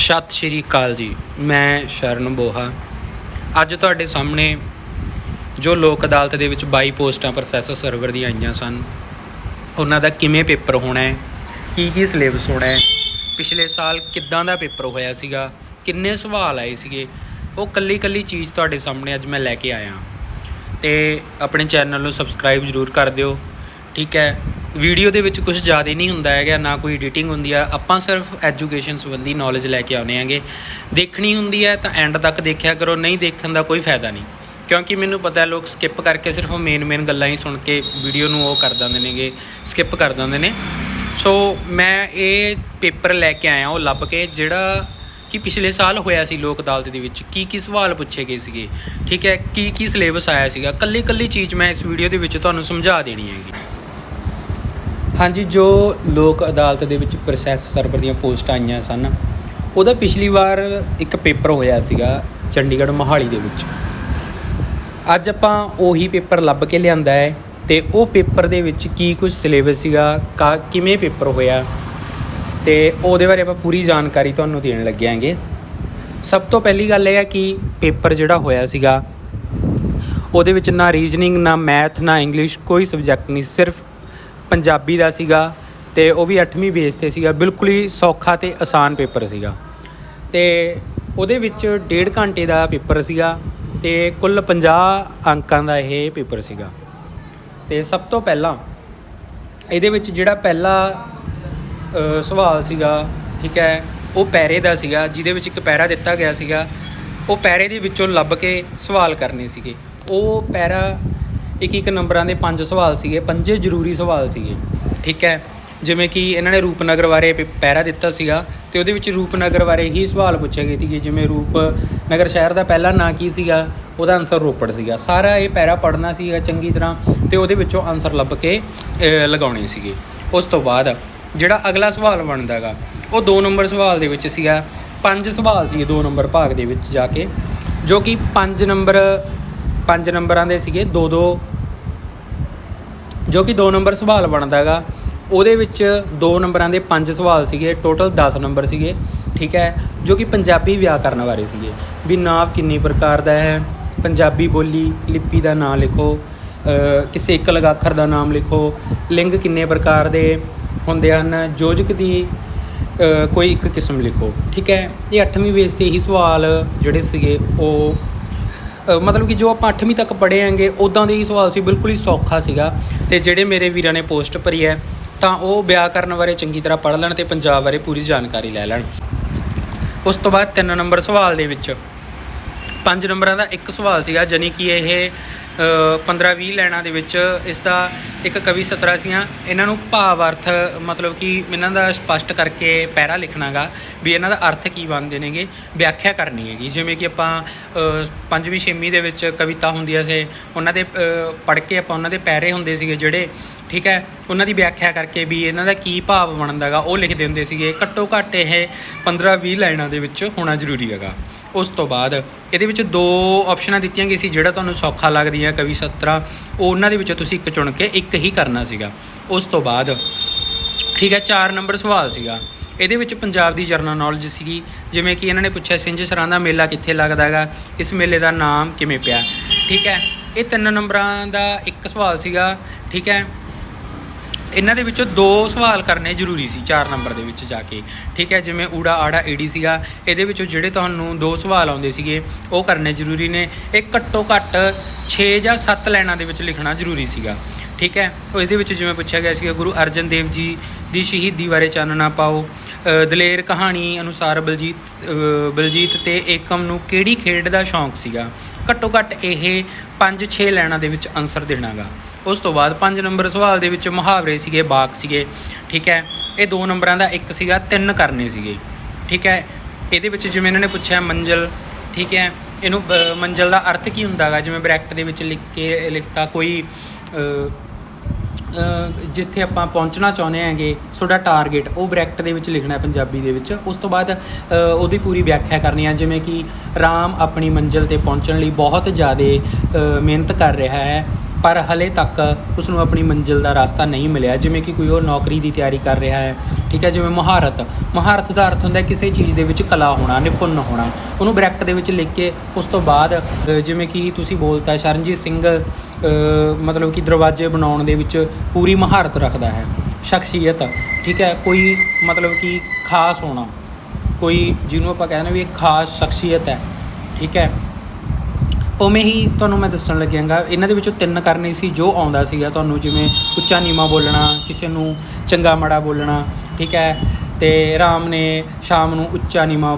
ਸਤਿ ਸ਼੍ਰੀ ਅਕਾਲ ਜੀ, ਮੈਂ ਸ਼ਰਨ ਬੋਹਾ। ਅੱਜ ਤੁਹਾਡੇ ਸਾਹਮਣੇ ਜੋ ਲੋਕ ਅਦਾਲਤ ਦੇ ਵਿੱਚ 22 ਪੋਸਟਾਂ ਪ੍ਰੋਸੈਸਰ ਸਰਵਰ ਦੀਆਂ ਆਈਆਂ ਸਨ, ਉਹਨਾਂ ਦਾ ਕਿਵੇਂ ਪੇਪਰ ਹੋਣਾ ਹੈ, ਕੀ ਕੀ ਸਿਲੇਬਸ ਹੋਣਾ ਹੈ, ਪਿਛਲੇ ਸਾਲ ਕਿੱਦਾਂ ਦਾ ਪੇਪਰ ਹੋਇਆ ਸੀਗਾ, ਕਿੰਨੇ ਸਵਾਲ ਆਏ ਸੀਗੇ, ਉਹ ਕੱਲੀ ਕੱਲੀ ਚੀਜ਼ ਤੁਹਾਡੇ ਸਾਹਮਣੇ ਅੱਜ ਮੈਂ ਲੈ ਕੇ ਆਇਆ। ਤੇ ਆਪਣੇ ਚੈਨਲ ਨੂੰ ਸਬਸਕ੍ਰਾਈਬ ਜ਼ਰੂਰ ਕਰ ਦਿਓ ਠੀਕ ਹੈ ਵੀਡੀਓ ਦੇ ਵਿੱਚ ਕੁਝ ਜ਼ਿਆਦਾ ਨਹੀਂ ਹੁੰਦਾ ਹੈਗਾ, ਨਾ ਕੋਈ ਐਡੀਟਿੰਗ ਹੁੰਦੀ ਆ। ਆਪਾਂ ਸਿਰਫ ਐਜੂਕੇਸ਼ਨ ਸੰਬੰਧੀ ਨੌਲੇਜ ਲੈ ਕੇ ਆਉਨੇ ਆਂਗੇ ਦੇਖਣੀ ਹੁੰਦੀ ਹੈ ਤਾਂ ਐਂਡ ਤੱਕ ਦੇਖਿਆ ਕਰੋ, ਨਹੀਂ ਦੇਖਣ ਦਾ ਕੋਈ ਫਾਇਦਾ ਨਹੀਂ। ਕਿਉਂਕਿ ਮੈਨੂੰ ਪਤਾ ਹੈ, ਲੋਕ ਸਕਿਪ ਕਰਕੇ ਸਿਰਫ ਮੇਨ ਮੇਨ ਗੱਲਾਂ ਹੀ ਸੁਣ ਕੇ ਵੀਡੀਓ ਨੂੰ ਉਹ ਕਰ ਦਿੰਦੇ ਨੇਗੇ ਸਕਿਪ ਕਰ ਦਿੰਦੇ ਨੇ। ਸੋ ਮੈਂ ਇਹ ਪੇਪਰ ਲੈ ਕੇ ਆਇਆ, ਉਹ ਲੱਭ ਕੇ ਜਿਹੜਾ ਕਿ ਪਿਛਲੇ ਸਾਲ ਹੋਇਆ ਸੀ ਲੋਕ ਅਦਾਲਤ ਦੇ ਵਿੱਚ ਕੀ ਕੀ ਸਵਾਲ ਪੁੱਛੇ ਗਏ ਸੀਗੇ। ਠੀਕ ਹੈ ਕੀ ਕੀ ਸਿਲੇਬਸ ਆਇਆ ਸੀਗਾ। ਕੱਲੀ ਕੱਲੀ ਚੀਜ਼ ਮੈਂ ਇਸ ਵੀਡੀਓ ਦੇ ਵਿੱਚ ਤੁਹਾਨੂੰ ਸਮਝਾ ਦੇਣੀ ਹੈਗੀ। ਹਾਂਜੀ, ਜੋ ਲੋਕ ਅਦਾਲਤ ਦੇ ਵਿੱਚ ਪ੍ਰੋਸੈਸ ਸਰਵਰ ਦੀਆਂ ਪੋਸਟਾਂ ਆਈਆਂ ਸਨ, ਉਹਦਾ ਪਿਛਲੀ ਵਾਰ ਇੱਕ ਪੇਪਰ ਹੋਇਆ ਸੀਗਾ ਚੰਡੀਗੜ੍ਹ ਮੋਹਾਲੀ ਦੇ ਵਿੱਚ। ਅੱਜ ਆਪਾਂ ਉਹੀ ਪੇਪਰ ਲੱਭ ਕੇ ਲਿਆਂਦਾ ਹੈ ਤੇ ਉਹ ਪੇਪਰ ਦੇ ਵਿੱਚ ਕੀ ਕੁਝ ਸਿਲੇਬਸ ਸੀਗਾ, ਕਾ ਕਿਵੇਂ ਪੇਪਰ ਹੋਇਆ ਤੇ ਉਹਦੇ ਬਾਰੇ ਆਪਾਂ ਪੂਰੀ ਜਾਣਕਾਰੀ ਤੁਹਾਨੂੰ ਦੇਣ ਲੱਗੇ ਆਂਗੇ ਸਭ ਤੋਂ ਪਹਿਲੀ ਗੱਲ ਇਹ ਹੈ ਕਿ ਪੇਪਰ ਜਿਹੜਾ ਹੋਇਆ ਸੀਗਾ, ਉਹਦੇ ਵਿੱਚ ਨਾ ਰੀਜਨਿੰਗ ਨਾ ਮੈਥ ਨਾ ਇੰਗਲਿਸ਼ ਕੋਈ ਸਬਜੈਕਟ ਨਹੀਂ, ਸਿਰਫ ਪੰਜਾਬੀ ਦਾ ਸੀਗਾ ਤੇ ਉਹ ਵੀ 8ਵੀਂ ਬੇਸ ਤੇ ਸੀਗਾ, ਬਿਲਕੁਲ ਹੀ ਸੌਖਾ ਤੇ ਆਸਾਨ ਪੇਪਰ ਸੀਗਾ। ਤੇ ਉਹਦੇ ਵਿੱਚ ਡੇਢ ਘੰਟੇ ਦਾ ਪੇਪਰ ਸੀਗਾ ਤੇ ਕੁੱਲ 50 ਅੰਕਾਂ ਦਾ ਇਹ ਪੇਪਰ ਸੀਗਾ। ਤੇ ਸਭ ਤੋਂ ਪਹਿਲਾਂ ਇਹਦੇ ਵਿੱਚ ਜਿਹੜਾ ਪਹਿਲਾ ਸਵਾਲ ਸੀਗਾ, ਠੀਕ ਹੈ, ਉਹ ਪੈਰੇ ਦਾ ਸੀਗਾ, ਜਿਹਦੇ ਵਿੱਚ ਇੱਕ ਪੈਰਾ ਦਿੱਤਾ ਗਿਆ ਸੀਗਾ। ਉਹ ਪੈਰੇ ਦੇ ਵਿੱਚੋਂ ਲੱਭ ਕੇ ਸਵਾਲ ਕਰਨੇ ਸੀਗੇ। ਉਹ ਪੈਰਾ ਇੱਕ ਇੱਕ ਨੰਬਰਾਂ ਦੇ ਪੰਜ ਸਵਾਲ ਸੀਗੇ, ਪੰਜੇ ਜ਼ਰੂਰੀ ਸਵਾਲ ਸੀਗੇ। ਠੀਕ ਹੈ? ਜਿਵੇਂ ਕਿ ਇਹਨਾਂ ਨੇ ਰੂਪਨਗਰ ਬਾਰੇ ਪੇ- ਪੈਰਾ ਦਿੱਤਾ ਸੀਗਾ ਤੇ ਉਹਦੇ ਵਿੱਚ ਰੂਪਨਗਰ ਬਾਰੇ ਹੀ ਸਵਾਲ ਪੁੱਛੇ ਗਏ ਸੀਗੇ, ਜਿਵੇਂ ਰੂਪਨਗਰ ਸ਼ਹਿਰ ਦਾ ਪਹਿਲਾ ਨਾਂ ਕੀ ਸੀਗਾ, ਉਹਦਾ ਆਨਸਰ ਰੋਪੜ ਸੀਗਾ। ਸਾਰਾ ਇਹ ਪੈਰਾ ਪੜ੍ਹਨਾ ਸੀਗਾ ਚੰਗੀ ਤਰ੍ਹਾਂ ਤੇ ਉਹਦੇ ਵਿੱਚੋਂ ਆਨਸਰ ਲੱਭ ਕੇ ਲਗਾਉਣੇ ਸੀਗੇ। ਉਸ ਤੋਂ ਬਾਅਦ ਜਿਹੜਾ ਅਗਲਾ ਸਵਾਲ ਬਣਦਾਗਾ ਉਹ 2 ਨੰਬਰ ਸਵਾਲ ਦੇ ਵਿੱਚ ਸੀਗਾ। ਪੰਜ ਸਵਾਲ ਸੀਗੇ 2 ਨੰਬਰ ਭਾਗ ਦੇ ਵਿੱਚ ਜਾ ਕੇ, ਜੋ ਕਿ 5 ਨੰਬਰ 5 ਨੰਬਰਾਂ ਦੇ ਸੀਗੇ 2 2 ਜੋ ਕਿ 2 ਨੰਬਰ ਸਵਾਲ ਬਣਦਾ ਬਣਦਾਗਾ ਉਹਦੇ ਵਿੱਚ 2 ਨੰਬਰਾਂ ਦੇ 5 ਸਵਾਲ ਸੀਗੇ ਟੋਟਲ 10 ਨੰਬਰ ਸੀਗੇ, ਠੀਕ ਹੈ, ਜੋ ਕਿ ਪੰਜਾਬੀ ਵਿਆਕਰਨ ਬਾਰੇ ਸੀਗੇ। ਵੀ ਨਾਮ ਕਿੰਨੀ ਪ੍ਰਕਾਰ ਦਾ ਹੈ, ਪੰਜਾਬੀ ਬੋਲੀ, ਲਿਪੀ ਦਾ ਨਾਮ ਲਿਖੋ ਕਿਸੇ ਇੱਕ ਲਗਾਖਰ ਦਾ ਨਾਮ ਲਿਖੋ, ਲਿੰਗ ਕਿੰਨੇ ਪ੍ਰਕਾਰ ਦੇ ਹੁੰਦੇ ਹਨ ਯੋਜਕ ਦੀ ਕੋਈ ਇੱਕ ਕਿਸਮ ਲਿਖੋ, ਠੀਕ ਹੈ। ਇਹ 8ਵੀਂ ਬੇਸ ਤੇ ਇਹੀ ਸਵਾਲ ਜਿਹੜੇ ਸੀਗੇ, ਉਹ ਮਤਲਬ ਕਿ ਜੋ ਆਪਾਂ 8ਵੀਂ ਤੱਕ ਪੜ੍ਹੇ ਆਂਗੇ ਉਦਾਂ ਦੇ ਹੀ ਸਵਾਲ ਸੀ, ਬਿਲਕੁਲ ਹੀ ਸੌਖਾ ਸੀਗਾ। ਤੇ ਜਿਹੜੇ ਮੇਰੇ ਵੀਰਾਂ ਨੇ ਪੋਸਟ ਭਰੀ ਹੈ, ਤਾਂ ਉਹ ਵਿਆਹ ਕਰਨ ਬਾਰੇ ਚੰਗੀ ਤਰ੍ਹਾਂ ਪੜ੍ਹ ਲੈਣ ਤੇ ਪੰਜਾਬ ਬਾਰੇ ਪੂਰੀ ਜਾਣਕਾਰੀ ਲੈ ਲੈਣ। ਉਸ ਤੋਂ ਬਾਅਦ 3 ਨੰਬਰ ਸਵਾਲ ਦੇ ਵਿੱਚ 5 ਨੰਬਰਾਂ ਦਾ ਇੱਕ ਸਵਾਲ ਸੀਗਾ ਜਾਨੀ ਕਿ ਇਹ 15-20 ਲਾਈਨਾਂ ਦੇ ਵਿੱਚ ਇਸ ਦਾ ਇੱਕ ਕਵੀ ਸਤਰਾ ਸੀਆਂ, ਇਹਨਾਂ ਨੂੰ ਭਾਵ ਅਰਥ, ਮਤਲਬ ਕਿ ਇਹਨਾਂ ਦਾ ਸਪਸ਼ਟ ਕਰਕੇ ਪੈਰਾ ਲਿਖਣਾਗਾ ਵੀ ਇਹਨਾਂ ਦਾ ਅਰਥ ਕੀ ਬਣਦੇ ਨੇਗੇ, ਵਿਆਖਿਆ ਕਰਨੀ ਹੈਗੀ। ਜਿਵੇਂ ਕਿ ਆਪਾਂ ਪੰਜਵੀਂ, ਛੇਵੀਂ ਦੇ ਵਿੱਚ ਕਵਿਤਾ ਹੁੰਦੀਆਂ ਸੀ, ਉਹਨਾਂ ਦੇ ਪੜ੍ਹ ਕੇ ਆਪਾਂ ਉਹਨਾਂ ਦੇ ਪੈਰੇ ਹੁੰਦੇ ਸੀਗੇ ਜਿਹੜੇ, ਠੀਕ ਹੈ, ਉਹਨਾਂ ਦੀ ਵਿਆਖਿਆ ਕਰਕੇ ਵੀ ਇਹਨਾਂ ਦਾ ਕੀ ਭਾਵ ਬਣਦਾਗਾ, ਉਹ ਲਿਖਦੇ ਹੁੰਦੇ ਸੀਗੇ। ਘੱਟੋ ਘੱਟ ਇਹ 15-20 ਲਾਈਨਾਂ ਦੇ ਵਿੱਚ ਹੋਣਾ ਜ਼ਰੂਰੀ ਹੈਗਾ। ਉਸ ਤੋਂ ਬਾਅਦ ਇਹਦੇ ਵਿੱਚ ਦੋ ਆਪਸ਼ਨਾਂ ਦਿੱਤੀਆਂ ਗਈ ਸੀ, ਜਿਹੜਾ ਤੁਹਾਨੂੰ ਸੌਖਾ ਲੱਗਦੀਆਂ, ਕਵੀ ਸਤਰਾ, ਉਹ ਉਹਨਾਂ ਦੇ ਵਿੱਚੋਂ ਤੁਸੀਂ ਇੱਕ ਚੁਣ ਕੇ ਇੱਕ ਹੀ ਕਰਨਾ ਸੀਗਾ। ਉਸ ਤੋਂ ਬਾਅਦ, ਠੀਕ ਹੈ 4 ਨੰਬਰ ਸਵਾਲ ਸੀਗਾ। ਇਹਦੇ ਵਿੱਚ ਪੰਜਾਬ ਦੀ ਜਰਨਲ ਨੌਲੇਜ ਸੀਗੀ। ਜਿਵੇਂ ਕਿ ਇਹਨਾਂ ਨੇ ਪੁੱਛਿਆ ਸਿੰਝ ਸਰਾਂ ਦਾ ਮੇਲਾ ਕਿੱਥੇ ਲੱਗਦਾ ਹੈਗਾ? ਇਸ ਮੇਲੇ ਦਾ ਨਾਮ ਕਿਵੇਂ ਪਿਆ? ਠੀਕ ਹੈ, ਇਹ ਤਿੰਨ ਨੰਬਰਾਂ ਦਾ ਇੱਕ ਸਵਾਲ ਸੀਗਾ। ਠੀਕ ਹੈ, ਇਹਨਾਂ ਦੇ ਵਿੱਚੋਂ ਦੋ ਸਵਾਲ ਕਰਨੇ ਜ਼ਰੂਰੀ ਸੀ 4 ਨੰਬਰ ਦੇ ਵਿੱਚ ਜਾ ਕੇ। ਠੀਕ ਹੈ, ਜਿਵੇਂ ਊੜਾ ਆੜਾ ਈੜੀ ਸੀਗਾ। ਇਹਦੇ ਵਿੱਚੋਂ ਜਿਹੜੇ ਤੁਹਾਨੂੰ ਦੋ ਸਵਾਲ ਆਉਂਦੇ ਸੀਗੇ, ਉਹ ਕਰਨੇ ਜ਼ਰੂਰੀ ਨੇ। ਇਹ ਘੱਟੋ ਘੱਟ 6 ਜਾਂ 7 ਲਾਈਨਾਂ ਦੇ ਵਿੱਚ ਲਿਖਣਾ ਜ਼ਰੂਰੀ ਸੀਗਾ। ਠੀਕ ਹੈ? ਉਹ ਇਹਦੇ ਵਿੱਚ ਜਿਵੇਂ ਪੁੱਛਿਆ ਗਿਆ ਸੀਗਾ ਗੁਰੂ ਅਰਜਨ ਦੇਵ ਜੀ ਦੀ ਸ਼ਹੀਦੀ ਬਾਰੇ ਚਾਨਣਾ ਪਾਓ। ਦਲੇਰ ਕਹਾਣੀ ਅਨੁਸਾਰ ਬਲਜੀਤ ਬਲਜੀਤ ਤੇ ਏਕਮ ਨੂੰ ਕਿਹੜੀ ਖੇਡ ਦਾ ਸ਼ੌਂਕ ਸੀਗਾ? ਘੱਟੋ ਘੱਟ ਇਹ 5-6 ਲਾਈਨਾਂ ਦੇ ਵਿੱਚ ਆਨਸਰ ਦੇਣਾਗਾ। ਉਸ ਤੋਂ ਬਾਅਦ 5 ਨੰਬਰ ਸਵਾਲ ਦੇ ਵਿੱਚ ਮੁਹਾਵਰੇ ਸੀਗੇ ਬਾਕ ਸੀਗੇ ਠੀਕ ਹੈ? ਇਹ ਦੋ ਨੰਬਰਾਂ ਦਾ ਇੱਕ ਸੀਗਾ ਤਿੰਨ ਕਰਨੇ ਸੀਗੇ ਠੀਕ ਹੈ? ਇਹਦੇ ਵਿੱਚ ਜਿਵੇਂ ਇਹਨਾਂ ਨੇ ਪੁੱਛਿਆ ਮੰਜ਼ਲ ਠੀਕ ਹੈ? ਇਹਨੂੰ ਅ, ਮੰਜ਼ਲ ਦਾ ਅਰਥ ਕੀ ਹੁੰਦਾਗਾ? ਜਿਵੇਂ ਬ੍ਰੈਕਟ ਦੇ ਵਿੱਚ ਲਿਖ ਕੇ ਲਿਖਤਾ ਕੋਈ ਜਿੱਥੇ ਆਪਾਂ ਪਹੁੰਚਣਾ ਚਾਹੁੰਦੇ ਹਾਂਗੇ, ਤੁਹਾਡਾ ਟਾਰਗੇਟ ਉਹ ਬ੍ਰੈਕਟ ਦੇ ਵਿੱਚ ਲਿਖਣਾ ਹੈ ਪੰਜਾਬੀ ਦੇ ਵਿੱਚ। ਉਸ ਤੋਂ ਬਾਅਦ ਉਹਦੀ ਪੂਰੀ ਵਿਆਖਿਆ ਕਰਨੀ ਆ ਜਿਵੇਂ ਕਿ ਰਾਮ ਆਪਣੀ ਮੰਜ਼ਿਲ ਤੇ ਪਹੁੰਚਣ ਲਈ ਬਹੁਤ ਜ਼ਿਆਦਾ ਮਿਹਨਤ ਕਰ ਰਿਹਾ ਹੈ। ਪਰ ਹਲੇ ਤੱਕ ਉਸ ਨੂੰ ਆਪਣੀ ਮੰਜ਼ਿਲ ਦਾ ਰਸਤਾ ਨਹੀਂ ਮਿਲਿਆ। ਜਿਵੇਂ ਕਿ ਕੋਈ ਉਹ ਨੌਕਰੀ ਦੀ ਤਿਆਰੀ ਕਰ ਰਿਹਾ ਹੈ, ਠੀਕ ਹੈ, ਜਿਵੇਂ ਮਹਾਰਤ ਮਹਾਰਤ ਦਾ ਅਰਥ ਹੁੰਦਾ ਕਿਸੇ ਚੀਜ਼ ਦੇ ਵਿੱਚ ਕਲਾ ਹੋਣਾ, ਨਿਪੁੰਨ ਹੋਣਾ। ਉਹਨੂੰ ਬ੍ਰੈਕਟ ਦੇ ਵਿੱਚ ਲਿਖ ਕੇ ਉਸ ਤੋਂ ਬਾਅਦ ਜਿਵੇਂ ਕਿ ਤੁਸੀਂ ਬੋਲਤਾ, ਸ਼ਰਨਜੀਤ ਸਿੰਘ ਮਤਲਬ ਕਿ ਦਰਵਾਜ਼ੇ ਬਣਾਉਣ ਦੇ ਵਿੱਚ ਪੂਰੀ ਮਹਾਰਤ ਰੱਖਦਾ ਹੈ। ਸ਼ਖਸੀਅਤ, ਠੀਕ ਹੈ, ਕੋਈ ਮਤਲਬ ਕਿ ਖਾਸ ਹੋਣਾ। ਕੋਈ ਜਿਹਨੂੰ ਆਪਾਂ ਕਹਿੰਦੇ ਵੀ ਇੱਕ ਖਾਸ ਸ਼ਖਸੀਅਤ ਹੈ, ਠੀਕ ਹੈ। ਉਵੇਂ ਹੀ ਤੁਹਾਨੂੰ ਮੈਂ ਦੱਸਣ ਲੱਗਿਆਗਾ, ਇਹਨਾਂ ਦੇ ਵਿੱਚੋਂ ਤਿੰਨ ਕਰਨੇ ਸੀ ਜੋ ਆਉਂਦਾ ਸੀਗਾ ਤੁਹਾਨੂੰ, ਜਿਵੇਂ ਉੱਚਾ ਨੀਵਾਂ ਬੋਲਣਾ, ਕਿਸੇ ਨੂੰ ਚੰਗਾ ਮਾੜਾ ਬੋਲਣਾ, ਠੀਕ ਹੈ? ਤੇ ਰਾਮ ਨੇ ਸ਼ਾਮ ਨੂੰ ਉੱਚਾ ਨੀਵਾਂ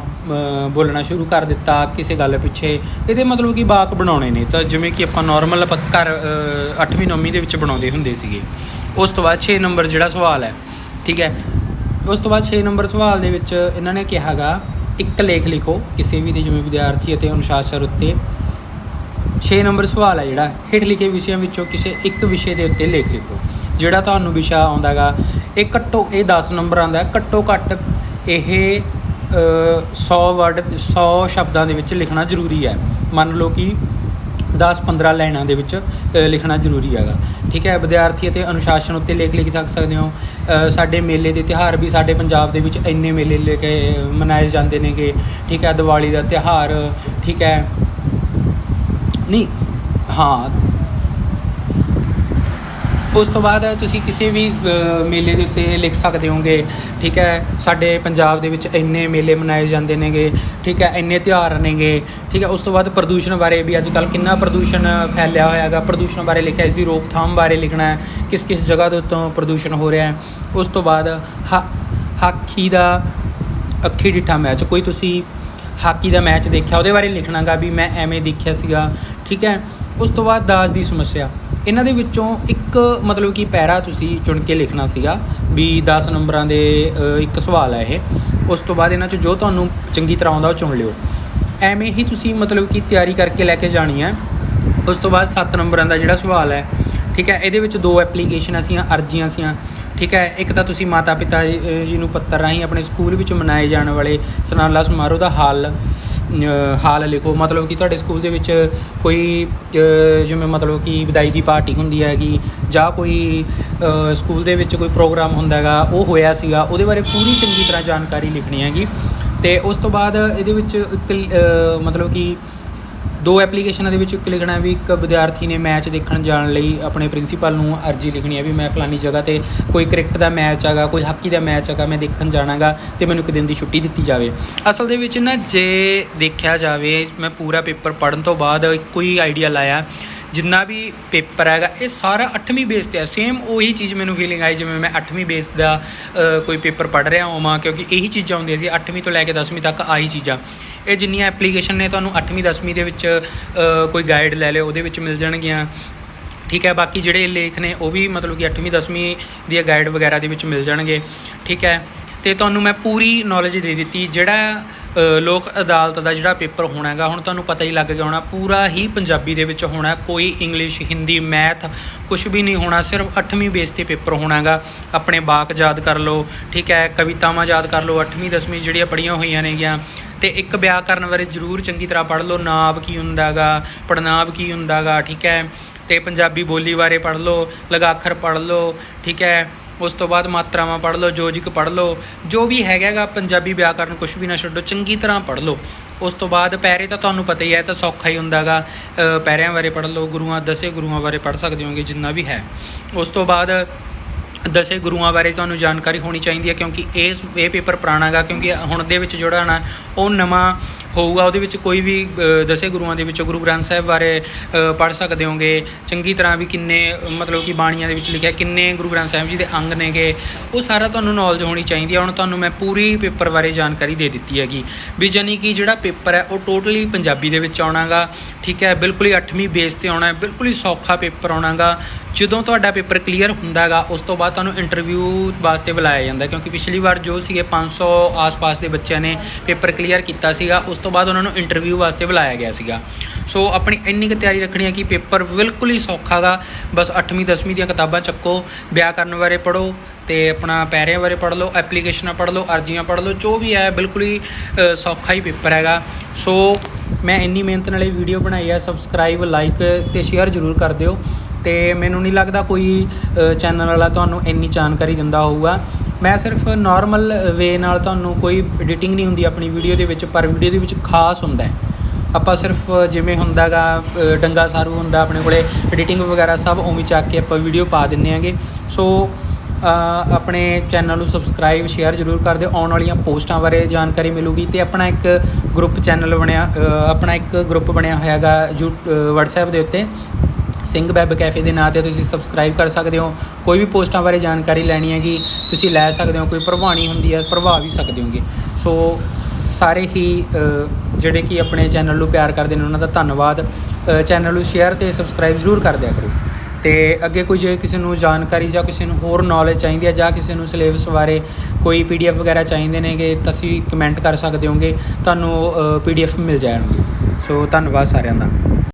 ਬੋਲਣਾ ਸ਼ੁਰੂ ਕਰ ਦਿੱਤਾ ਕਿਸੇ ਗੱਲ ਪਿੱਛੇ। ਇਹਦੇ ਮਤਲਬ ਕਿ ਬਾਕ ਬਣਾਉਣੇ ਨੇ, ਤਾਂ ਜਿਵੇਂ ਕਿ ਆਪਾਂ ਨਾਰਮਲ ਆਪਾਂ ਘਰ 8ਵੀਂ 9ਵੀਂ ਦੇ ਵਿੱਚ ਬਣਾਉਂਦੇ ਹੁੰਦੇ ਸੀਗੇ। ਉਸ ਤੋਂ ਬਾਅਦ 6 ਨੰਬਰ ਜਿਹੜਾ ਸਵਾਲ ਹੈ, ਠੀਕ ਹੈ? ਉਸ ਤੋਂ ਬਾਅਦ 6 ਨੰਬਰ ਸਵਾਲ ਦੇ ਵਿੱਚ ਇਹਨਾਂ ਨੇ ਕਿਹਾਗਾ ਇੱਕ ਲੇਖ ਲਿਖੋ, ਕਿਸੇ ਵੀ ਤੇ ਜਿਵੇਂ ਵਿਦਿਆਰਥੀ ਅਤੇ ਅਨੁਸ਼ਾਸਨ ਉੱਤੇ। 6 ਨੰਬਰ ਸਵਾਲ ਹੈ ਜਿਹੜਾ ਹੇਠ ਲਿਖੇ ਵਿਸ਼ਿਆਂ ਵਿੱਚੋਂ ਕਿਸੇ ਇੱਕ ਵਿਸ਼ੇ ਦੇ ਉੱਤੇ ਲੇਖ ਲਿਖੋ। ਜਿਹੜਾ ਤੁਹਾਨੂੰ ਵਿਸ਼ਾ ਆਉਂਦਾਗਾ ਇਹ ਘੱਟੋ ਇਹ 10 ਨੰਬਰ ਆਉਂਦਾ ਘੱਟੋ ਘੱਟ ਇਹ ਅ, 100 ਵਰਡ 100 ਸ਼ਬਦਾਂ ਦੇ ਵਿੱਚ ਲਿਖਣਾ ਜ਼ਰੂਰੀ ਹੈ। ਮੰਨ ਲਓ ਕਿ 10-15 ਲਾਈਨਾਂ ਦੇ ਵਿੱਚ ਲਿਖਣਾ ਜ਼ਰੂਰੀ ਹੈਗਾ। ਠੀਕ ਹੈ? ਵਿਦਿਆਰਥੀ ਅਤੇ ਅਨੁਸ਼ਾਸਨ ਉੱਤੇ ਲੇਖ ਲਿਖ ਸਕਦੇ ਹੋ। ਸਾਡੇ ਮੇਲੇ ਤੇ ਤਿਉਹਾਰ ਵੀ ਸਾਡੇ ਪੰਜਾਬ ਦੇ ਵਿੱਚ ਇੰਨੇ ਮੇਲੇ ਲੈ ਕੇ ਮਨਾਏ ਜਾਂਦੇ ਨੇਗੇ। ਠੀਕ ਹੈ? ਦੀਵਾਲੀ ਦਾ ਤਿਉਹਾਰ ਠੀਕ ਹੈ? ਨਹੀਂ, ਹਾਂ। ਉਸ ਤੋਂ ਬਾਅਦ ਤੁਸੀਂ ਕਿਸੇ ਵੀ ਮੇਲੇ ਦੇ ਉੱਤੇ ਲਿਖ ਸਕਦੇ ਹੋਗੇ ਠੀਕ ਹੈ, ਸਾਡੇ ਪੰਜਾਬ ਦੇ ਵਿੱਚ ਇੰਨੇ ਮੇਲੇ ਮਨਾਏ ਜਾਂਦੇ ਨੇਗੇ, ਠੀਕ ਹੈ, ਇੰਨੇ ਤਿਉਹਾਰ ਨੇਗੇ, ਠੀਕ ਹੈ, ਉਸ ਤੋਂ ਬਾਅਦ ਪ੍ਰਦੂਸ਼ਣ ਬਾਰੇ ਵੀ ਅੱਜ ਕੱਲ ਕਿੰਨਾ ਪ੍ਰਦੂਸ਼ਣ ਫੈਲਿਆ ਹੋਇਆ ਹੈਗਾ, ਪ੍ਰਦੂਸ਼ਣ ਬਾਰੇ ਲਿਖਿਆ, ਇਸ ਦੀ ਰੋਕਥਾਮ ਬਾਰੇ ਲਿਖਣਾ ਹੈ ਕਿਸ ਕਿਸ ਜਗ੍ਹਾ ਦੇ ਉੱਤੋਂ ਪ੍ਰਦੂਸ਼ਣ ਹੋ ਰਿਹਾ ਹੈ। ਉਸ ਤੋਂ ਬਾਅਦ ਹਾ- ਹਾਕੀ ਦਾ ਅੱਖੀ ਡਿੱਠਾ ਮੈਚ, ਕੋਈ ਤੁਸੀਂ ਹਾਕੀ ਦਾ ਮੈਚ ਦੇਖਿਆ, ਉਹਦੇ ਬਾਰੇ ਲਿਖਣਾਗਾ ਵੀ ਮੈਂ ਐਵੇਂ ਦੇਖਿਆ ਸੀਗਾ ਠੀਕ ਹੈ? ਉਸ ਤੋਂ ਬਾਅਦ ਦਾਜ ਦੀ ਸਮੱਸਿਆ। ਇਹਨਾਂ ਦੇ ਵਿੱਚੋਂ ਇੱਕ ਮਤਲਬ ਕਿ ਪੈਰਾ ਤੁਸੀਂ ਚੁਣ ਕੇ ਲਿਖਣਾ ਸੀਗਾ ਵੀ 10 ਨੰਬਰਾਂ ਦੇ ਇੱਕ ਸਵਾਲ ਹੈ ਇਹ। ਉਸ ਤੋਂ ਬਾਅਦ ਇਹਨਾਂ 'ਚ ਜੋ ਤੁਹਾਨੂੰ ਚੰਗੀ ਤਰ੍ਹਾਂ ਆਉਂਦਾ ਉਹ ਚੁਣ ਲਿਓ। ਐਵੇਂ ਹੀ ਤੁਸੀਂ ਮਤਲਬ ਕਿ ਤਿਆਰੀ ਕਰਕੇ ਲੈ ਕੇ ਜਾਣੀ ਹੈ। ਉਸ ਤੋਂ ਬਾਅਦ 7 ਨੰਬਰਾਂ ਦਾ ਜਿਹੜਾ ਸਵਾਲ ਹੈ, ਠੀਕ ਹੈ? ਇਹਦੇ ਵਿੱਚ ਦੋ ਐਪਲੀਕੇਸ਼ਨਾਂ ਸੀਆਂ, ਅਰਜ਼ੀਆਂ ਸੀਆਂ, ਠੀਕ ਹੈ? ਇੱਕ ਤਾਂ ਤੁਸੀਂ ਮਾਤਾ ਪਿਤਾ ਜੀ ਨੂੰ ਪੱਤਰ ਰਾਹੀਂ ਆਪਣੇ ਸਕੂਲ ਵਿੱਚ ਮਨਾਏ ਜਾਣ ਵਾਲੇ ਸਨਾਲਾ ਸਮਾਰੋਹ ਦਾ ਹਾਲ ਹਾਲ ਲਿਖੋ। ਮਤਲਬ ਕਿ ਤੁਹਾਡੇ ਸਕੂਲ ਦੇ ਵਿੱਚ ਕੋਈ ਜਿਵੇਂ ਮਤਲਬ ਕਿ ਵਿਦਾਈ ਦੀ ਪਾਰਟੀ ਹੁੰਦੀ ਹੈਗੀ ਜਾਂ ਕੋਈ ਸਕੂਲ ਦੇ ਵਿੱਚ ਕੋਈ ਪ੍ਰੋਗਰਾਮ ਹੁੰਦਾ ਹੈਗਾ, ਉਹ ਹੋਇਆ ਸੀਗਾ, ਉਹਦੇ ਬਾਰੇ ਪੂਰੀ ਚੰਗੀ ਤਰ੍ਹਾਂ ਜਾਣਕਾਰੀ ਲਿਖਣੀ ਹੈਗੀ। ਤੇ ਉਸ ਤੋਂ ਬਾਅਦ ਇਹਦੇ ਵਿੱਚ ਇੱਕ ਮਤਲਬ ਕਿ ਦੋ ਐਪਲੀਕੇਸ਼ਨਾਂ ਦੇ ਵਿੱਚ ਇੱਕ ਲਿਖਣਾ ਵੀ ਇੱਕ ਵਿਦਿਆਰਥੀ ਨੇ ਮੈਚ ਦੇਖਣ ਜਾਣ ਲਈ ਆਪਣੇ ਪ੍ਰਿੰਸੀਪਲ ਨੂੰ ਅਰਜ਼ੀ ਲਿਖਣੀ ਹੈ ਵੀ ਮੈਂ ਫਲਾਨੀ ਜਗ੍ਹਾ ਤੇ ਕੋਈ ਕ੍ਰਿਕਟ ਦਾ ਮੈਚ ਹੈਗਾ, ਕੋਈ ਹਾਕੀ ਦਾ ਮੈਚ ਹੈਗਾ, ਮੈਂ ਦੇਖਣ ਜਾਣਾਗਾ ਤੇ ਮੈਨੂੰ ਇੱਕ ਦਿਨ ਦੀ ਛੁੱਟੀ ਦਿੱਤੀ ਜਾਵੇ। ਅਸਲ ਦੇ ਵਿੱਚ ਨਾ ਜੇ ਦੇਖਿਆ ਜਾਵੇ, ਮੈਂ ਪੂਰਾ ਪੇਪਰ ਪੜਨ ਤੋਂ ਬਾਅਦ ਇੱਕੋ ਹੀ ਆਈਡੀਆ ਲਾਇਆ, ਜਿੰਨਾ ਵੀ ਪੇਪਰ ਹੈਗਾ, ਇਹ ਸਾਰਾ 8ਵੀਂ ਬੇਸ ਤੇ ਹੈ। ਸੇਮ ਉਹੀ ਚੀਜ਼ ਮੈਨੂੰ ਫੀਲਿੰਗ ਆਈ ਜਿਵੇਂ ਮੈਂ 8ਵੀਂ ਬੇਸ ਦਾ ਕੋਈ ਪੇਪਰ ਪੜ ਰਿਹਾ ਹੋਵਾਂ, ਕਿਉਂਕਿ ਇਹੀ ਚੀਜ਼ਾਂ ਹੁੰਦੀਆਂ ਸੀ 8ਵੀਂ ਤੋਂ ਲੈ ਕੇ 10ਵੀਂ ਤੱਕ ਆਹੀ ਚੀਜ਼ਾਂ। ਇਹ ਜਿੰਨੀਆਂ ਐਪਲੀਕੇਸ਼ਨ ਨੇ ਤੁਹਾਨੂੰ 8ਵੀਂ 10ਵੀਂ ਦੇ ਵਿੱਚ ਕੋਈ ਗਾਈਡ ਲੈ ਲਿਓ, ਉਹਦੇ ਵਿੱਚ ਮਿਲ ਜਾਣਗੀਆਂ। ਠੀਕ ਹੈ, ਬਾਕੀ ਜਿਹੜੇ ਲੇਖ ਨੇ, ਉਹ ਵੀ ਮਤਲਬ ਕਿ 8ਵੀਂ 10ਵੀਂ ਦੀਆਂ ਗਾਈਡ ਵਗੈਰਾ ਦੇ ਵਿੱਚ ਮਿਲ ਜਾਣਗੇ। ਠੀਕ ਹੈ, ਤੇ ਤੁਹਾਨੂੰ ਮੈਂ ਪੂਰੀ ਨੌਲੇਜ ਦੇ ਦਿੱਤੀ। ਜਿਹੜਾ ਲੋਕ ਅਦਾਲਤ ਦਾ ਜਿਹੜਾ ਪੇਪਰ ਹੋਣਾ ਹੈਗਾ, ਹੁਣ ਤੁਹਾਨੂੰ ਪਤਾ ਹੀ ਲੱਗ ਗਿਆ ਹੋਣਾ, ਪੂਰਾ ਹੀ ਪੰਜਾਬੀ ਦੇ ਵਿੱਚ ਹੋਣਾ, ਕੋਈ ਇੰਗਲਿਸ਼, ਹਿੰਦੀ, ਮੈਥ ਕੁਝ ਵੀ ਨਹੀਂ ਹੋਣਾ, ਸਿਰਫ 8ਵੀਂ ਬੇਸ ਤੇ ਪੇਪਰ ਹੋਣਾ ਹੈਗਾ। ਆਪਣੇ ਬਾਕ ਯਾਦ ਕਰ ਲਓ, ਠੀਕ ਹੈ, ਕਵਿਤਾਵਾਂ ਯਾਦ ਕਰ ਲਓ 8ਵੀਂ 10ਵੀਂ ਜਿਹੜੀਆਂ ਪੜੀਆਂ ਹੋਈਆਂ ਨੇਗੀਆਂ, ਤੇ ਇੱਕ ਵਿਆਕਰਨ ਬਾਰੇ ਜ਼ਰੂਰ ਚੰਗੀ ਤਰ੍ਹਾਂ ਪੜ੍ਹ ਲਓ ਨਾਬ ਕੀ ਹੁੰਦਾਗਾ ਪੜਨਾਬ ਕੀ ਹੁੰਦਾਗਾ ਠੀਕ ਹੈ, ਤੇ ਪੰਜਾਬੀ ਬੋਲੀ ਬਾਰੇ ਪੜ੍ਹ ਲਓ, ਲਗਾਖਰ ਪੜ੍ਹ ਲਓ, ਠੀਕ ਹੈ ਉਸ ਤੋਂ ਬਾਅਦ ਮਾਤਰਾਵਾਂ ਪੜ੍ਹ ਲਓ ਜੋਜਿਕ ਪੜ੍ਹ ਲਓ ਜੋ ਵੀ ਹੈਗਾਗਾ ਪੰਜਾਬੀ ਵਿਆਕਰਨ ਕੁਝ ਵੀ ਨਾ ਛੱਡੋ ਚੰਗੀ ਤਰ੍ਹਾਂ ਪੜ੍ਹ ਲਓ। ਉਸ ਤੋਂ ਬਾਅਦ ਪੈਰੇ ਤਾਂ ਤੁਹਾਨੂੰ ਪਤਾ ਹੀ ਹੈ ਤਾਂ ਸੌਖਾ ਹੀ ਹੁੰਦਾਗਾ। ਅ, ਪੈਰਿਆਂ ਬਾਰੇ ਪੜ੍ਹ ਲਓ ਗੁਰੂਆਂ ਦਸੇ ਗੁਰੂਆਂ ਬਾਰੇ ਪੜ੍ਹ ਸਕਦੇ ਹੋਗੇ ਜਿੰਨਾ ਵੀ ਹੈ। ਉਸ ਤੋਂ ਬਾਅਦ ਦਸੇ ਗੁਰੂਆਂ ਬਾਰੇ ਤੁਹਾਨੂੰ ਜਾਣਕਾਰੀ ਹੋਣੀ ਚਾਹੀਦੀ ਹੈ ਕਿਉਂਕਿ ਇਹ ਇਹ ਪੇਪਰ ਪੁਰਾਣਾ ਗਾ ਕਿਉਂਕਿ ਹੁਣ ਦੇ ਵਿੱਚ ਜਿਹੜਾ ਨਾ ਉਹ ਨਵਾਂ ਹੋਊਗਾ, ਉਹਦੇ ਵਿੱਚ ਕੋਈ ਵੀ ਦਸੇ ਗੁਰੂਆਂ ਦੇ ਵਿੱਚੋਂ ਗੁਰੂ ਗ੍ਰੰਥ ਸਾਹਿਬ ਬਾਰੇ ਪੜ੍ਹ ਸਕਦੇ ਹੋਗੇ। ਚੰਗੀ ਤਰ੍ਹਾਂ ਵੀ ਕਿੰਨੇ, ਮਤਲਬ ਕਿ ਬਾਣੀਆਂ ਦੇ ਵਿੱਚ ਲਿਖਿਆ, ਕਿੰਨੇ ਗੁਰੂ ਗ੍ਰੰਥ ਸਾਹਿਬ ਜੀ ਦੇ ਅੰਗ ਨੇਗੇ। ਉਹ ਸਾਰਾ ਤੁਹਾਨੂੰ ਨੌਲੇਜ ਹੋਣੀ ਚਾਹੀਦੀ ਹੈ ਹੁਣ ਤੁਹਾਨੂੰ ਮੈਂ ਪੂਰੀ ਪੇਪਰ ਬਾਰੇ ਜਾਣਕਾਰੀ ਦੇ ਦਿੱਤੀ ਹੈਗੀ। ਵੀ ਜਾਨੀ ਕਿ ਜਿਹੜਾ ਪੇਪਰ ਹੈ, ਉਹ ਟੋਟਲੀ ਪੰਜਾਬੀ ਦੇ ਵਿੱਚ ਆਉਣਾਗਾ। ਠੀਕ ਹੈ, ਬਿਲਕੁਲ ਹੀ 8ਵੀਂ ਬੇਸ ਤੇ ਆਉਣਾ ਹੈ, ਬਿਲਕੁਲ ਹੀ ਸੌਖਾ ਪੇਪਰ ਆਉਣਾਗਾ। ਜਦੋਂ ਤੁਹਾਡਾ ਪੇਪਰ ਕਲੀਅਰ ਹੁੰਦਾਗਾ, ਉਸ ਤੋਂ ਬਾਅਦ ਤੁਹਾਨੂੰ ਇੰਟਰਵਿਊ ਵਾਸਤੇ ਬੁਲਾਇਆ ਜਾਂਦਾ ਕਿਉਂਕਿ ਪਿਛਲੀ ਵਾਰ ਜੋ ਸੀਗੇ 500 ਆਸ-ਪਾਸ ਦੇ ਬੱਚਿਆਂ ਨੇ ਪੇਪਰ ਕਲੀਅਰ ਕੀਤਾ ਸੀਗਾ, ਉਸ ਤੋਂ ਬਾਅਦ ਉਹਨਾਂ ਨੂੰ ਇੰਟਰਵਿਊ ਵਾਸਤੇ ਬੁਲਾਇਆ ਗਿਆ ਸੀਗਾ। ਸੋ ਆਪਣੀ ਇੰਨੀ ਕੁ ਤਿਆਰੀ ਰੱਖਣੀ ਹੈ ਕਿ ਪੇਪਰ ਬਿਲਕੁਲ ਹੀ ਸੌਖਾ ਗਾ ਬਸ 8ਵੀਂ 10ਵੀਂ ਦੀਆਂ ਕਿਤਾਬਾਂ ਚੱਕੋ ਵਿਆਕਰਨ ਬਾਰੇ ਪੜੋ ਤੇ ਆਪਣਾ ਪੈਰਿਆਂ ਬਾਰੇ ਪੜ੍ਹ ਲਓ ਐਪਲੀਕੇਸ਼ਨਾਂ ਪੜ੍ਹ ਲਓ, ਅਰਜ਼ੀਆਂ ਪੜ੍ਹ ਲਓ, ਜੋ ਵੀ ਹੈ, ਬਿਲਕੁਲ ਹੀ ਸੌਖਾ ਹੀ ਪੇਪਰ ਹੈਗਾ। ਸੋ ਮੈਂ ਇੰਨੀ ਮਿਹਨਤ ਨਾਲ ਇਹ ਵੀਡੀਓ ਬਣਾਈ ਹੈ ਸਬਸਕ੍ਰਾਈਬ ਲਾਈਕ ਤੇ ਸ਼ੇਅਰ ਜ਼ਰੂਰ ਕਰ ਦਿਓ। ਤੇ ਮੈਨੂੰ ਨਹੀਂ ਲੱਗਦਾ ਕੋਈ ਚੈਨਲ ਵਾਲਾ ਤੁਹਾਨੂੰ ਇੰਨੀ ਜਾਣਕਾਰੀ ਦਿੰਦਾ ਹੋਊਗਾ। ਮੈਂ ਸਿਰਫ ਨਾਰਮਲ ਵੇ ਨਾਲ ਤੁਹਾਨੂੰ ਕੋਈ ਐਡੀਟਿੰਗ ਨਹੀਂ ਹੁੰਦੀ ਆਪਣੀ ਵੀਡੀਓ ਦੇ ਵਿੱਚ ਪਰ ਵੀਡੀਓ ਦੇ ਵਿੱਚ ਖਾਸ ਹੁੰਦਾ ਹੈ। ਆਪਾਂ ਸਿਰਫ ਜਿਵੇਂ ਹੁੰਦਾਗਾ ਅ, ਡੰਗਾ ਸਾਰੂ ਹੁੰਦਾ ਆਪਣੇ ਕੋਲੇ ਐਡੀਟਿੰਗ ਵਗੈਰਾ ਸਭ ਉਵੇਂ ਚੱਕ ਕੇ ਆਪਾਂ ਵੀਡੀਓ ਪਾ ਦਿੰਦੇ ਆਂਗੇ। ਸੋ ਆਪਣੇ ਚੈਨਲ ਨੂੰ ਸਬਸਕ੍ਰਾਈਬ ਸ਼ੇਅਰ ਜ਼ਰੂਰ ਕਰ ਦਿਓ। ਆਉਣ ਵਾਲੀਆਂ ਪੋਸਟਾਂ ਬਾਰੇ ਜਾਣਕਾਰੀ ਮਿਲੂਗੀ ਤੇ ਆਪਣਾ ਇੱਕ ਗਰੁੱਪ ਚੈਨਲ ਬਣਿਆ ਆਪਣਾ ਇੱਕ ਗਰੁੱਪ ਬਣਿਆ ਹੋਇਆ ਹੈਗਾ ਯੂ WhatsApp ਦੇ ਉੱਤੇ। ਸਿੰਘ ਵੈਬ ਕੈਫੇ ਦੇ ਨਾਂ ਤੇ ਤੁਸੀਂ ਸਬਸਕ੍ਰਾਈਬ ਕਰ ਸਕਦੇ ਹੋ। ਕੋਈ ਵੀ ਪੋਸਟਾਂ ਬਾਰੇ ਜਾਣਕਾਰੀ ਲੈਣੀ ਹੈਗੀ, ਤੁਸੀਂ ਲੈ ਸਕਦੇ ਹੋ। ਕੋਈ ਪ੍ਰਭਾਣੀ ਹੁੰਦੀ ਹੈ, ਪ੍ਰਭਾਵ ਵੀ ਸਕਦੇ ਹੋਗੇ। ਸੋ, ਸਾਰੇ ਹੀ ਜਿਹੜੇ ਕਿ ਆਪਣੇ ਚੈਨਲ ਨੂੰ ਪਿਆਰ ਕਰਦੇ ਨੇ, ਉਹਨਾਂ ਦਾ ਧੰਨਵਾਦ। ਚੈਨਲ ਨੂੰ ਸ਼ੇਅਰ ਤੇ ਸਬਸਕ੍ਰਾਈਬ ਜ਼ਰੂਰ ਕਰ ਦਿਆ ਕਰੋ। ਤੇ ਅੱਗੇ ਕੋਈ ਜੇ ਕਿਸੇ ਨੂੰ ਜਾਣਕਾਰੀ ਜਾਂ ਕਿਸੇ ਨੂੰ ਹੋਰ ਨੌਲੇਜ ਚਾਹੀਦੀ ਹੈ ਜਾਂ ਕਿਸੇ ਨੂੰ ਸਿਲੇਬਸ ਬਾਰੇ ਕੋਈ ਪੀਡੀਐਫ ਵਗੈਰਾ ਚਾਹੀਦੇ ਨੇਗੇ ਤੁਸੀਂ ਕਮੈਂਟ ਕਰ ਸਕਦੇ ਹੋਗੇ, ਤੁਹਾਨੂੰ ਪੀਡੀਐਫ ਮਿਲ ਜਾਣਗੇ। ਸੋ ਧੰਨਵਾਦ ਸਾਰਿਆਂ ਦਾ।